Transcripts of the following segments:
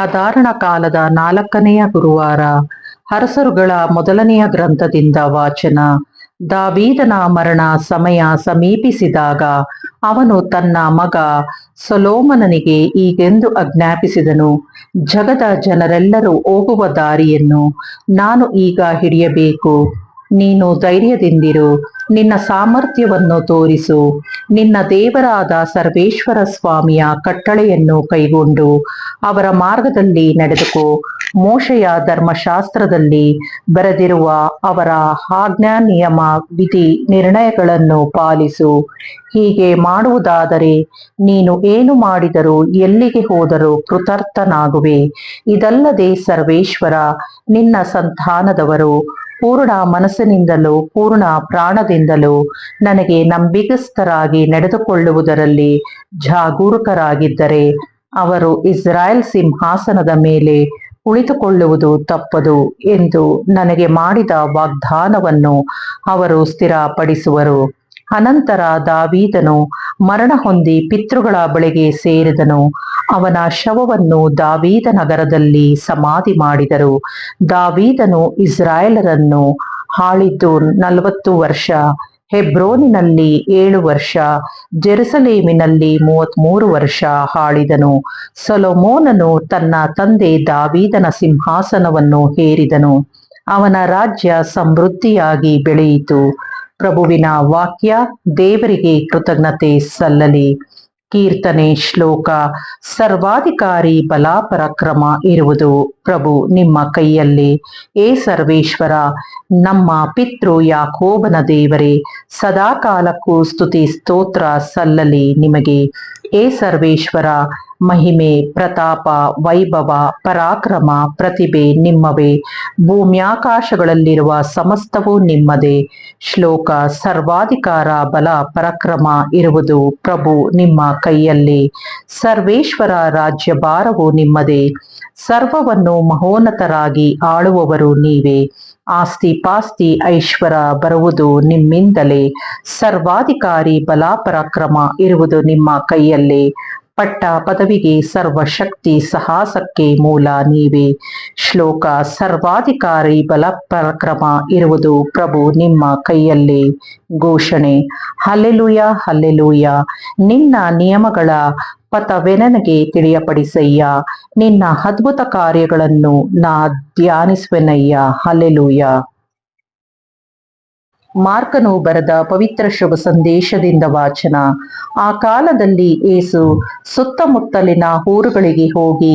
ಸಾಧಾರಣ ಕಾಲದ ನಾಲ್ಕನೆಯ ಗುರುವಾರ ಅರಸರುಗಳ ಮೊದಲನೆಯ ಗ್ರಂಥದಿಂದ ವಾಚನ. ದಾವೀದನ ಮರಣ ಸಮಯ ಸಮೀಪಿಸಿದಾಗ ಅವನು ತನ್ನ ಮಗ ಸೊಲೋಮನನಿಗೆ ಈಗೆಂದು ಅಜ್ಞಾಪಿಸಿದನು ಜಗದ ಜನರೆಲ್ಲರೂ ಹೋಗುವ ದಾರಿಯನ್ನು ನಾನು ಈಗ ಹಿಡಿಯಬೇಕು. ನೀನು ಧೈರ್ಯದಿಂದಿರು. ನಿನ್ನ ಸಾಮರ್ಥ್ಯವನ್ನು ತೋರಿಸು. ನಿನ್ನ ದೇವರಾದ ಸರ್ವೇಶ್ವರ ಸ್ವಾಮಿಯ ಕಟ್ಟಳೆಯನ್ನು ಕೈಗೊಂಡು ಅವರ ಮಾರ್ಗದಲ್ಲಿ ನಡೆದುಕೋ. ಮೋಶೆಯ ಧರ್ಮಶಾಸ್ತ್ರದಲ್ಲಿ ಬರೆದಿರುವ ಅವರ ಆಜ್ಞಾ ನಿಯಮ ವಿಧಿ ನಿರ್ಣಯಗಳನ್ನು ಪಾಲಿಸು. ಹೀಗೆ ಮಾಡುವುದಾದರೆ ನೀನು ಏನು ಮಾಡಿದರೂ ಎಲ್ಲಿಗೆ ಹೋದರೂ ಕೃತಾರ್ಥನಾಗುವೆ. ಇದಲ್ಲದೆ ಸರ್ವೇಶ್ವರ ನಿನ್ನ ಸಂತಾನದವರು ಪೂರ್ಣ ಮನಸ್ಸಿನಿಂದಲೂ, ಪೂರ್ಣ ಪ್ರಾಣದಿಂದಲೂ ನನಗೆ ನಂಬಿಗಸ್ತರಾಗಿ ನಡೆದುಕೊಳ್ಳುವುದರಲ್ಲಿ ಜಾಗರೂಕರಾಗಿದ್ದರೆ, ಅವರು ಇಸ್ರಾಯೇಲ್ ಸಿಂಹಾಸನದ ಮೇಲೆ ಕುಳಿತುಕೊಳ್ಳುವುದು ತಪ್ಪದು ಎಂದು ನನಗೆ ಮಾಡಿದ ವಾಗ್ದಾನವನ್ನು ಅವರು ಸ್ಥಿರಪಡಿಸುವರು. ಅನಂತರ ದಾವೀದನು ಮರಣ ಹೊಂದಿ ಪಿತೃಗಳ ಬಳಿಗೆ ಸೇರಿದನು. ಅವನ ಶವವನ್ನು ದಾವೀದ ನಗರದಲ್ಲಿ ಸಮಾಧಿ ಮಾಡಿದರು. ದಾವೀದನು ಇಸ್ರಾಯೇಲರನ್ನು ಆಳಿದ್ದು ನಲವತ್ತು ವರ್ಷ, ಹೆಬ್ರೋನಿನಲ್ಲಿ ಏಳು ವರ್ಷ, ಜೆರುಸಲೇಮಿನಲ್ಲಿ ಮೂವತ್ಮೂರು ವರ್ಷ ಹಾಳಿದನು ಸೊಲೊಮೋನನು ತನ್ನ ತಂದೆ ದಾವೀದನ ಸಿಂಹಾಸನವನ್ನು ಹೇರಿದನು. ಅವನ ರಾಜ್ಯ ಸಮೃದ್ಧಿಯಾಗಿ ಬೆಳೆಯಿತು. ಪ್ರಭುವಿನ ವಾಕ್ಯ ದೇವರಿಗೆ ಕೃತಜ್ಞತೆ ಸಲ್ಲಲಿ. ಕೀರ್ತನೆ ಶ್ಲೋಕ, ಸರ್ವಾಧಿಕಾರಿ ಬಲಾಪರಾಕ್ರಮ ಇರುವುದು ಪ್ರಭು ನಿಮ್ಮ ಕೈಯಲ್ಲಿ. ಏ ಸರ್ವೇಶ್ವರ, ನಮ್ಮ ಪಿತೃ ಯಾಕೋಬನ ದೇವರೇ, ಸದಾಕಾಲಕ್ಕೂ ಸ್ತುತಿ ಸ್ತೋತ್ರ ಸಲ್ಲಲಿ ನಿಮಗೆ. ಏ ಸರ್ವೇಶ್ವರ ಮಹಿಮೆ, ಪ್ರತಾಪ, ವೈಭವ, ಪರಾಕ್ರಮ, ಪ್ರತಿಭೆ ನಿಮ್ಮವೇ. ಭೂಮ್ಯಾಕಾಶಗಳಲ್ಲಿರುವ ಸಮಸ್ತವೂ ನಿಮ್ಮದೇ. ಶ್ಲೋಕ ಸರ್ವಾಧಿಕಾರ, ಬಲ, ಪರಾಕ್ರಮ ಇರುವುದು ಪ್ರಭು ನಿಮ್ಮ ಕೈಯಲ್ಲಿ. ಸರ್ವೇಶ್ವರ ರಾಜ್ಯ ಭಾರವು ನಿಮ್ಮದೇ. ಸರ್ವವನ್ನು ಮಹೋನ್ನತರಾಗಿ ಆಳುವವರು ನೀವೇ. ಆಸ್ತಿ ಪಾಸ್ತಿ ಐಶ್ವರ ಬರುವುದು ನಿಮ್ಮಿಂದಲೇ. ಸರ್ವಾಧಿಕಾರಿ ಬಲಾಪರಾಕ್ರಮ ಇರುವುದು ನಿಮ್ಮ ಕೈಯಲ್ಲಿ. ಪಟ್ಟ ಪದವಿಗೆ ಸರ್ವಶಕ್ತಿ ಸಾಹಸಕ್ಕೆ ಮೂಲ ನೀವೇ. ಶ್ಲೋಕ ಸರ್ವಾಧಿಕಾರಿ ಬಲ ಪರಕ್ರಮ ಇರುವುದು ಪ್ರಭು ನಿಮ್ಮ ಕೈಯಲ್ಲಿ. ಘೋಷಣೆ, ಹಲ್ಲೆಲೂಯ ಹಲ್ಲೆಲೂಯ, ನಿನ್ನ ನಿಯಮಗಳ ಪಥವೆನಗೆ ತಿಳಿಯಪಡಿಸಯ್ಯ. ನಿನ್ನ ಅದ್ಭುತ ಕಾರ್ಯಗಳನ್ನು ನಾ ಧ್ಯಾನಿಸುವೆನಯ್ಯ. ಹಲ್ಲೆಲೂಯ. ಮಾರ್ಕನು ಬರೆದ ಪವಿತ್ರ ಶುಭ ಸಂದೇಶದಿಂದ ವಾಚನ. ಆ ಕಾಲದಲ್ಲಿ ಏಸು ಸುತ್ತಮುತ್ತಲಿನ ಊರುಗಳಿಗೆ ಹೋಗಿ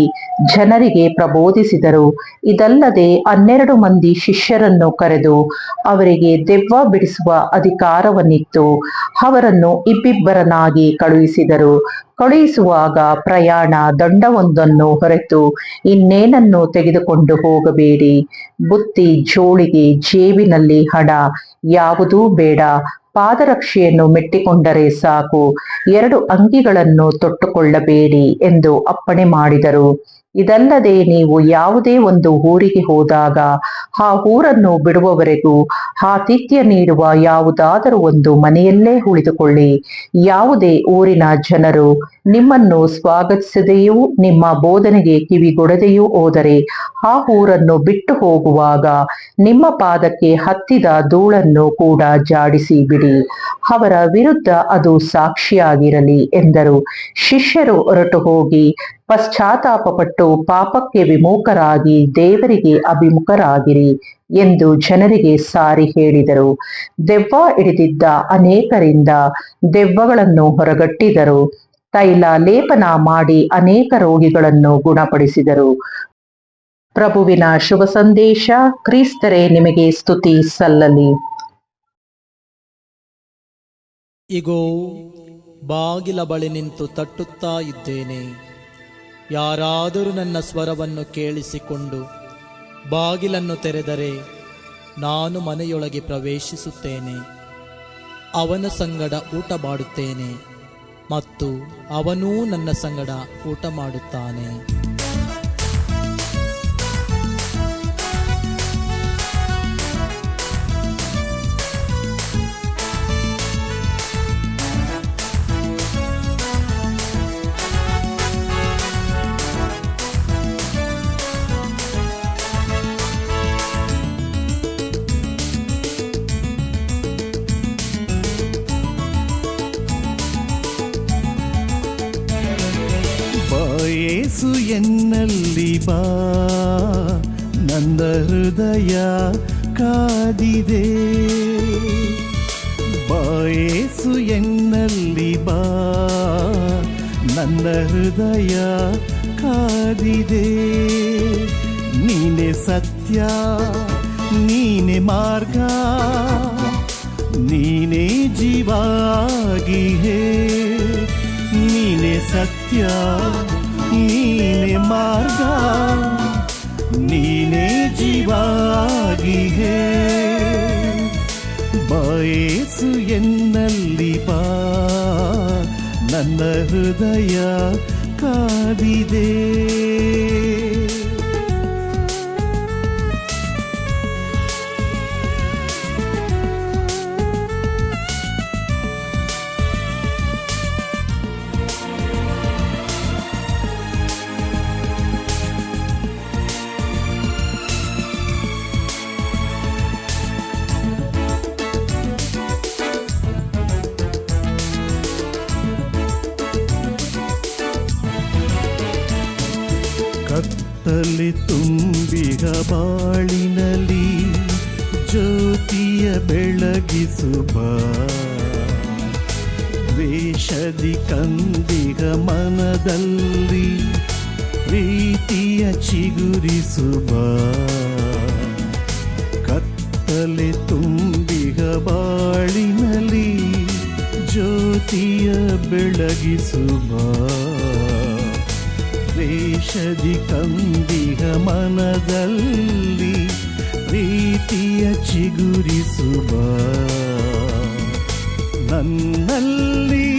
ಜನರಿಗೆ ಪ್ರಬೋಧಿಸಿದರು. ಇದಲ್ಲದೆ ಹನ್ನೆರಡು ಮಂದಿ ಶಿಷ್ಯರನ್ನು ಕರೆದು ಅವರಿಗೆ ದೆವ್ವ ಬಿಡಿಸುವ ಅಧಿಕಾರವನ್ನಿತ್ತು. ಅವರನ್ನು ಇಬ್ಬಿಬ್ಬರನಾಗಿ ಕಳುಹಿಸಿದರು. ಕಳುಹಿಸುವಾಗ ಪ್ರಯಾಣ ದಂಡವೊಂದನ್ನು ಹೊರತು ಇನ್ನೇನನ್ನು ತೆಗೆದುಕೊಂಡು ಹೋಗಬೇಡಿ. ಬುತ್ತಿ, ಜೋಳಿಗೆ ಜೇಬಿನಲ್ಲಿ ಹಣ ಯಾವುದೂ ಬೇಡ. ಪಾದರಕ್ಷೆಯನ್ನು ಮೆಟ್ಟಿಕೊಂಡರೆ ಸಾಕು. ಎರಡು ಅಂಗಿಗಳನ್ನು ತೊಟ್ಟುಕೊಳ್ಳಬೇಡಿ ಎಂದು ಅಪ್ಪಣೆ ಮಾಡಿದರು. ಇದಲ್ಲದೆ ನೀವು ಯಾವುದೇ ಒಂದು ಊರಿಗೆ ಹೋದಾಗ ಆ ಊರನ್ನು ಬಿಡುವವರೆಗೂ ಆತಿಥ್ಯ ನೀಡುವ ಯಾವುದಾದರೂ ಒಂದು ಮನೆಯಲ್ಲೇ ಉಳಿದುಕೊಳ್ಳಿ. ಯಾವುದೇ ಊರಿನ ಜನರು ನಿಮ್ಮನ್ನು ಸ್ವಾಗತಿಸದೆಯೂ ನಿಮ್ಮ ಬೋಧನೆಗೆ ಕಿವಿಗೊಡದೆಯೂ ಹೋದರೆ ಆ ಊರನ್ನು ಬಿಟ್ಟು ಹೋಗುವಾಗ ನಿಮ್ಮ ಪಾದಕ್ಕೆ ಹತ್ತಿದ ಧೂಳನ್ನು ಕೂಡ ಜಾಡಿಸಿ ಬಿಡಿ ಅವರ ವಿರುದ್ಧ ಅದು ಸಾಕ್ಷಿಯಾಗಿರಲಿ ಎಂದರು. ಶಿಷ್ಯರು ಹೊರಟು ಹೋಗಿ ಪಶ್ಚಾತ್ತಾಪಪಟ್ಟು ಪಾಪಕ್ಕೆ ವಿಮುಖರಾಗಿ ದೇವರಿಗೆ ಅಭಿಮುಖರಾಗಿರಿ ಎಂದು ಜನರಿಗೆ ಸಾರಿ ಹೇಳಿದರು. ದೆವ್ವ ಹಿಡಿದಿದ್ದ ಅನೇಕರಿಂದ ದೆವ್ವಗಳನ್ನು ಹೊರಗಟ್ಟಿದರು. ತೈಲ ಲೇಪನ ಮಾಡಿ ಅನೇಕ ರೋಗಿಗಳನ್ನು ಗುಣಪಡಿಸಿದರು. ಪ್ರಭುವಿನ ಶುಭ ಸಂದೇಶ, ಕ್ರಿಸ್ತರೇ, ನಿಮಗೆ ಸ್ತುತಿ ಸಲ್ಲಲಿ. ಇಗೋ, ಬಾಗಿಲ ಬಳಿ ನಿಂತು ತಟ್ಟುತ್ತಾ ಇದ್ದೇನೆ. ಯಾರಾದರೂ ನನ್ನ ಸ್ವರವನ್ನು ಕೇಳಿಸಿಕೊಂಡು ಬಾಗಿಲನ್ನು ತೆರೆದರೆ ನಾನು ಮನೆಯೊಳಗೆ ಪ್ರವೇಶಿಸುತ್ತೇನೆ. ಅವನ ಸಂಗಡ ಊಟ ಮಾಡುತ್ತೇನೆ ಮತ್ತು ಅವನೂ ನನ್ನ ಸಂಗಡ ಊಟ ಮಾಡುತ್ತಾನೆ. ನನ್ನ ಹೃದಯ ಕಾದಿದೆ ಬಾಯೇಸು ಎನ್ನಲ್ಲಿ ಬಾ ನನ್ನ ಹೃದಯ ಕಾದಿದೆ. ನೀನೆ ಸತ್ಯ, ನೀನೆ ಮಾರ್ಗ, ನೀನೆ ಜೀವಾಗಿ ಹೇ ನೀನೆ ಸತ್ಯ ನೀನೆ ಮಾರ್ಗ ನೀನೇ ಜೀವಾಗಿ ಹೇ ಬಯಸು ಎನ್ನಲ್ಲಿ ಬಾ ನನ್ನ ಹೃದಯ ಕಾದಿದೆ. ಬಾಳಿನಲ್ಲಿ ಜ್ಯೋತಿಯ ಬೆಳಗಿಸುವ ವೇಷದಿ ಕಂದಿಗ ಮನದಲ್ಲಿ ಪ್ರೀತಿಯ ಚಿಗುರಿಸುವ ಕತ್ತಲೆ ತುಂಬಿಗ ಬಾಳಿನಲ್ಲಿ ಜ್ಯೋತಿಯ ಬೆಳಗಿಸುವ ದ್ವೇಷದಿ ಕಂದಿಗ ಮನದಲ್ಲಿ ಪ್ರೀತಿಯ ಚಿಗುರಿಸುವ. ನನ್ನಲ್ಲಿ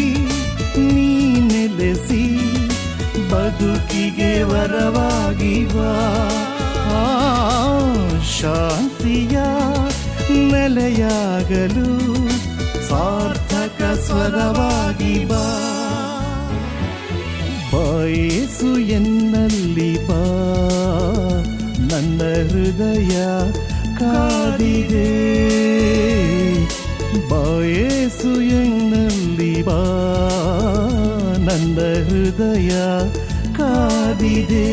ನೀ ನೆಲೆಸಿ ಬದುಕಿಗೆ ವರವಾಗಿ ಬಾ ಆ, ಶಾಂತಿಯ ನೆಲೆಯಾಗಲು ಸಾರ್ಥಕ ಸ್ವರವಾಗಿ ಬಾ ಬಯಸು ಎನ್ನಲ್ಲಿ ಬಾ ನನ್ನ ಹೃದಯ ಕಾದಿದೆ ಬಯಸು ಎನ್ನಲ್ಲಿ ಬಾ ನನ್ನ ಹೃದಯ ಕಾದಿದೆ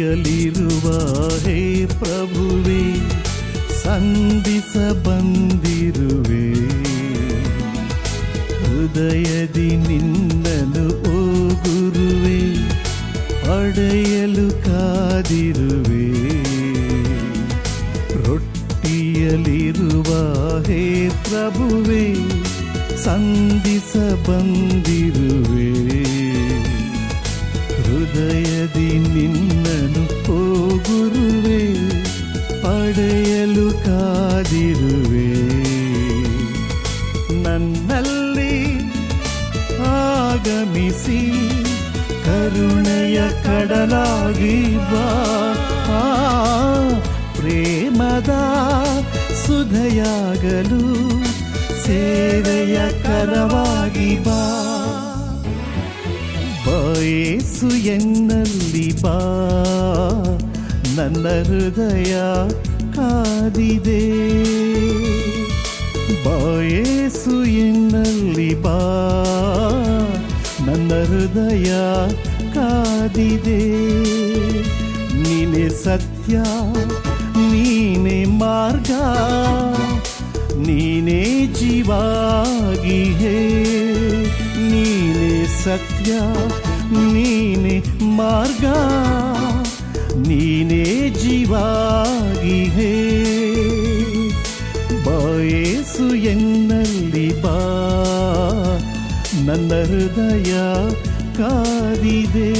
ರೊಟ್ಟಿಯಲಿರುವ ಹೇ ಪ್ರಭುವೆ ಸಂಧಿಸ ಬಂದಿರುವೆ ಹೃದಯದಿ ನಿನ್ನನು ಓ ಗುರುವೆ ಪಡೆಯಲು ಕಾದಿರುವೆ ರೊಟ್ಟಿಯಲಿರುವ ಹೇ ಪ್ರಭುವೆ ಸಂಧಿಸ ಬಂದಿರುವೆ ಹೃದಯದಿ ನಿನ್ನನು ಪಡೆಯಲು ಕಾದಿರುವೆ. ನನ್ನಲ್ಲಿ ಆಗಮಿಸಿ ಕರುಣೆಯ ಕಡಲಾಗಿ ಬಾ. ಪ್ರೇಮದ ಸುಧೆಯಾಗಲು ಸೇವೆಯ ಕರವಾಗಿ ಬಾ. ಬಯಸು ಎನ್ನಲ್ಲಿ ಬಾ. ನನ್ನ ಹೃದಯ ಕಾದಿದೆ ಬಾಯೇಸು ಎನ್ನಲ್ಲಿ ಬಾ, ನನ್ನ ಹೃದಯ ಕಾದಿದೆ. ನೀನೆ ಸತ್ಯ, ನೀನೆ ಮಾರ್ಗ, ನೀನೇ ಜೀವಾಗಿ ಹೇ. ನೀನೆ ಸತ್ಯ, ನೀನೆ ಮಾರ್ಗ, ನೀನೇ ಜೀವಾಗಿ ನನ್ನ ಹೃದಯ ಕಾದಿದೆ